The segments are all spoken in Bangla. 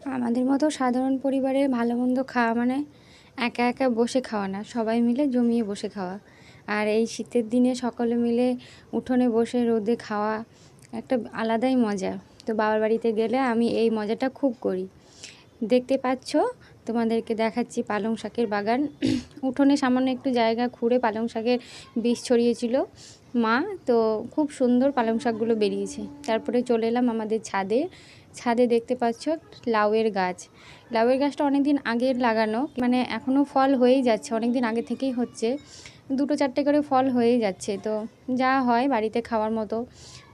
আমাদের মতো সাধারণ পরিবারে ভালো মন্দ খাওয়া মানে একা একা বসে খাওয়া না, সবাই মিলে জমিয়ে বসে খাওয়া। আর এই শীতের দিনে সকলে মিলে উঠোনে বসে রোদে খাওয়া একটা আলাদাই মজা। তো বাবার বাড়িতে গেলে আমি এই মজাটা খুব করি। দেখতে পাচ্ছ, তোমাদেরকে দেখাচ্ছি পালং শাকের বাগান। উঠোনে সামান্য একটু জায়গা খুঁড়ে পালং শাকের বীজ ছড়িয়েছিল মা, তো খুব সুন্দর পালং শাকগুলো বেরিয়েছে। তারপরে চলে এলাম আমাদের ছাদে। ছাদে দেখতে পাচ্ছ লাউয়ের গাছ। লাউয়ের গাছটা অনেক দিন আগের লাগানো মানে এখনও ফল হয়েই যাচ্ছে অনেক দিন আগে থেকেই হচ্ছে। দুটো চারটে করে ফল হয়েই যাচ্ছে। তো যা হয় বাড়িতে খাওয়ার মতো,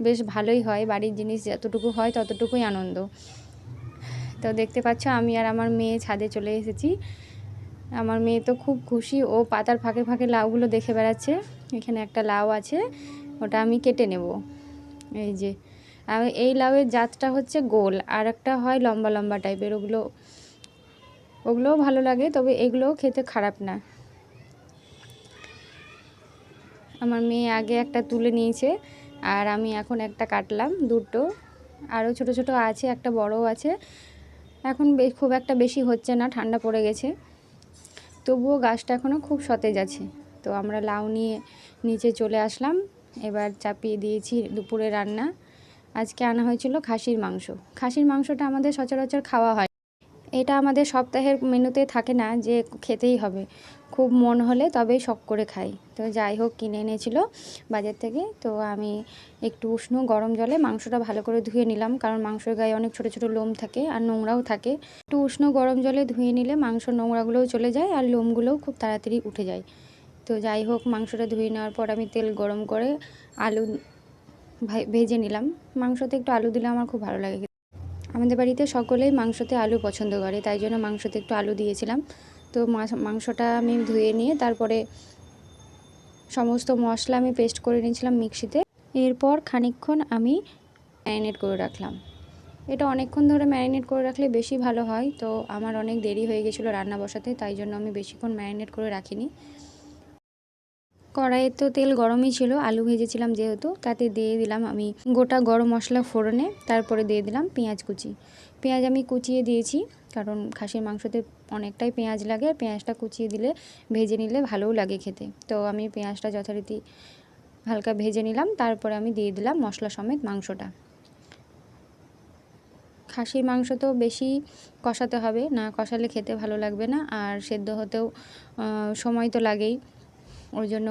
বেশ ভালোই হয়। বাড়ির জিনিস যতটুকু হয় ততটুকুই আনন্দ। তো দেখতে পাচ্ছ আমি আর আমার মেয়ে ছাদে চলে এসেছি। আমার মেয়ে তো খুব খুশি, ও পাতার ফাঁকে ফাঁকে লাউগুলো দেখে বেড়াচ্ছে। এখানে একটা লাউ আছে, ওটা আমি কেটে নেব। এই যে এই লাউয়ের জাতটা হচ্ছে গোল, আর একটা হয় লম্বা লম্বা টাইপের। ওগুলো, ওগুলোও ভালো লাগে, তবে এগুলোও খেতে খারাপ না। আমার মেয়ে আগে একটা তুলে নিয়েছে, আর আমি এখন একটা কাটলাম দুটো। আরও ছোট ছোট আছে, একটা বড়ও আছে। এখন খুব একটা বেশি হচ্ছে না, ঠান্ডা পড়ে গেছে। তবুও গাছটা এখনও খুব সতেজ আছে। তো আমরা লাউ নিয়ে নিচে চলে আসলাম। এবার চাপিয়ে দিয়েছি দুপুরে রান্না। আজকে আনা হয়েছিল খাসির মাংস। খাসির মাংসটা আমাদের সচরাচর খাওয়া হয়। এটা আমাদের সপ্তাহের মেনুতে থাকে না যে খেতেই হবে। খুব মন হলে তবেই শখ করে খাই। তো যাই হোক, কিনে এনেছিল বাজার থেকে। তো আমি একটু উষ্ণ গরম জলে মাংসটা ভালো করে ধুয়ে নিলাম। কারণ মাংসের গায়ে অনেক ছোটো ছোটো লোম থাকে আর নোংরাও থাকে। একটু উষ্ণ গরম জলে ধুয়ে নিলে মাংস নোংরাগুলোও চলে যায় আর লোমগুলোও খুব তাড়াতাড়ি উঠে যায়। তো যাই হোক, মাংসটা ধুয়ে নেওয়ার পর আমি তেল গরম করে আলু ভেজে নিলাম। মাংসতে একটু আলু দিলে আমার খুব ভালো লাগে। আমাদের বাড়িতে সকলেই মাংসতে আলু পছন্দ করে, তাই জন্য মাংসতে একটু আলু দিয়েছিলাম। তো মাংসটা আমি ধুয়ে নিয়ে তারপরে সমস্ত মশলা আমি পেস্ট করে নিয়েছিলাম মিক্সিতে। এরপর খানিকক্ষণ আমি ম্যারিনেট করে রাখলাম। এটা অনেকক্ষণ ধরে ম্যারিনেট করে রাখলে বেশি ভালো হয়। তো আমার অনেক দেরি হয়ে গেছিল রান্না বসাতে, তাই জন্য আমি বেশিক্ষণ ম্যারিনেট করে রাখিনি। কড়াইয়ে তো তেল গরমই ছিল, আলু ভেজেছিলাম যেহেতু, তাতে দিয়ে দিলাম আমি গোটা গরম মশলা ফোড়নে, তারপরে দিয়ে দিলাম পেঁয়াজ কুচি। পেঁয়াজ আমি কুচিয়ে দিয়েছি, কারণ খাসির মাংসতে অনেকটাই পেঁয়াজ লাগে, আর পেঁয়াজটা কুচিয়ে দিলে, ভেজে নিলে ভালোও লাগে খেতে। তো আমি পেঁয়াজটা যথারীতি হালকা ভেজে নিলাম, তারপরে আমি দিয়ে দিলাম মশলা সমেত মাংসটা। খাসির মাংস তো বেশি কষাতে হবে, না কষালে খেতে ভালো লাগবে না, আর সেদ্ধ হতেও সময় তো লাগেই। ওই জন্য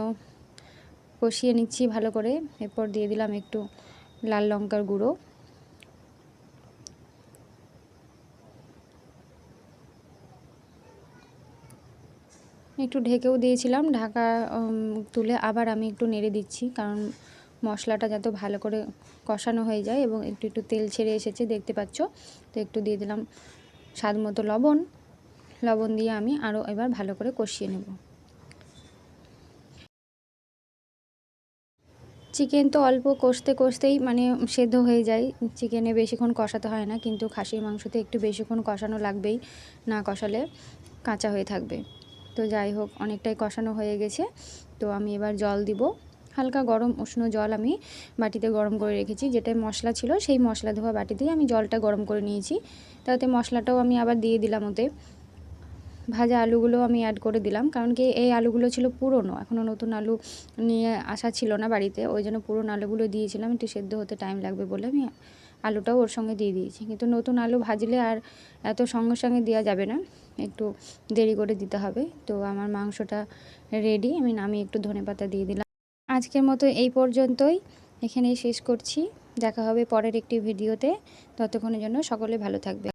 কষিয়ে নিচ্ছি ভালো করে। এরপর দিয়ে দিলাম একটু লাল লঙ্কার গুঁড়ো। একটু ঢেকেও দিয়েছিলাম, ঢাকা তুলে আবার আমি একটু নেড়ে দিচ্ছি, কারণ মশলাটা যাতে ভালো করে কষানো হয়ে যায় এবং একটু একটু তেল ছেড়ে এসেছে, দেখতে পাচ্ছ? তো একটু দিয়ে দিলাম স্বাদ মতো লবণ। লবণ দিয়ে আমি আরও এবার ভালো করে কষিয়ে নেব। চিকেন তো অল্প কষতে কষতেই মানে সেদ্ধ হয়ে যায়। চিকেনে বেশিক্ষণ কষাতে হয় না, কিন্তু খাসির মাংসতে একটু বেশিক্ষণ কষানো লাগবেই, না কষালে কাঁচা হয়ে থাকবে। তো যাই হোক, অনেকটাই কষানো হয়ে গেছে। তো আমি এবার জল দিব। হালকা গরম উষ্ণ জল আমি বাটিতে গরম করে রেখেছি যেটাই মশলা ছিল সেই মশলা ধোয়া বাটিতেই আমি জলটা গরম করে নিয়েছি। তাতে মশলাটাও আমি আবার দিয়ে দিলাম ওতে। ভাজা আলুগুলো আমি অ্যাড করে দিলাম। কারণ কি এই আলুগুলো ছিল পুরনো এখনও নতুন আলু নিয়ে আসা ছিল না বাড়িতে। ওই জন্য পুরনো আলুগুলো দিয়েছিলাম, একটু সেদ্ধ হতে টাইম লাগবে বলে আমি আলুটাও ওর সঙ্গে দিয়ে দিয়েছি। কিন্তু নতুন আলু ভাজলে আর এত সঙ্গে সঙ্গে দেওয়া যাবে না, একটু দেরি করে দিতে হবে। তো আমার মাংসটা রেডি আমি নামিয়ে একটু ধনে পাতা দিয়ে দিলাম। আজকের মতো এই পর্যন্তই, এখানেই শেষ করছি। দেখা হবে পরের একটি ভিডিওতে ততক্ষণের জন্য সকলে ভালো থাকবে